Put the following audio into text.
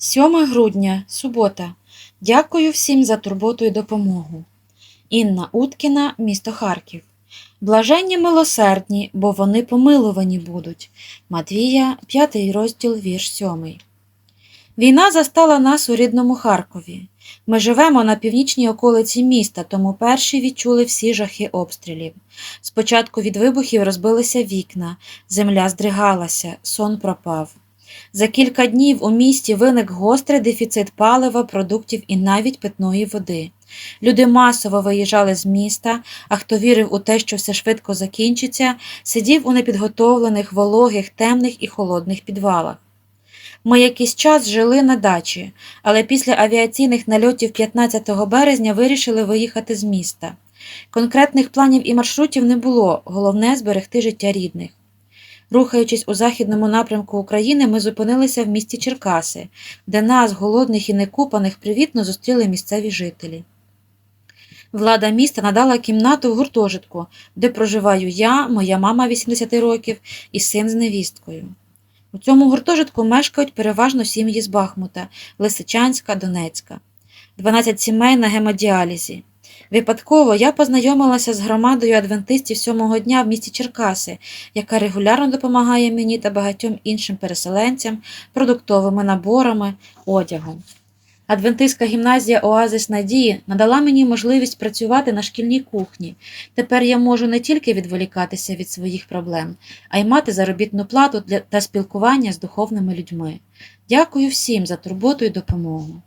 7 грудня, субота. Дякую всім за турботу і допомогу. Інна Уткіна, місто Харків. Блаженні милосердні, бо вони помилувані будуть. Матвія, 5 розділ, вірш 7. Війна застала нас у рідному Харкові. Ми живемо на північній околиці міста, тому перші відчули всі жахи обстрілів. Спочатку від вибухів розбилися вікна, земля здригалася, сон пропав. За кілька днів у місті виник гострий дефіцит палива, продуктів і навіть питної води. Люди масово виїжджали з міста, а хто вірив у те, що все швидко закінчиться, сидів у непідготовлених, вологих, темних і холодних підвалах. Ми якийсь час жили на дачі, але після авіаційних нальотів 15 березня вирішили виїхати з міста. Конкретних планів і маршрутів не було, головне зберегти життя рідних. Рухаючись у західному напрямку України, ми зупинилися в місті Черкаси, де нас, голодних і некупаних, привітно зустріли місцеві жителі. Влада міста надала кімнату в гуртожитку, де проживаю я, моя мама 80 років і син з невісткою. У цьому гуртожитку мешкають переважно сім'ї з Бахмута, Лисичанська, Донецька, 12 сімей на гемодіалізі. Випадково я познайомилася з громадою адвентистів сьомого дня в місті Черкаси, яка регулярно допомагає мені та багатьом іншим переселенцям продуктовими наборами, одягом. Адвентистська гімназія Оазис Надії надала мені можливість працювати на шкільній кухні. Тепер я можу не тільки відволікатися від своїх проблем, а й мати заробітну плату для та спілкування з духовними людьми. Дякую всім за турботу і допомогу.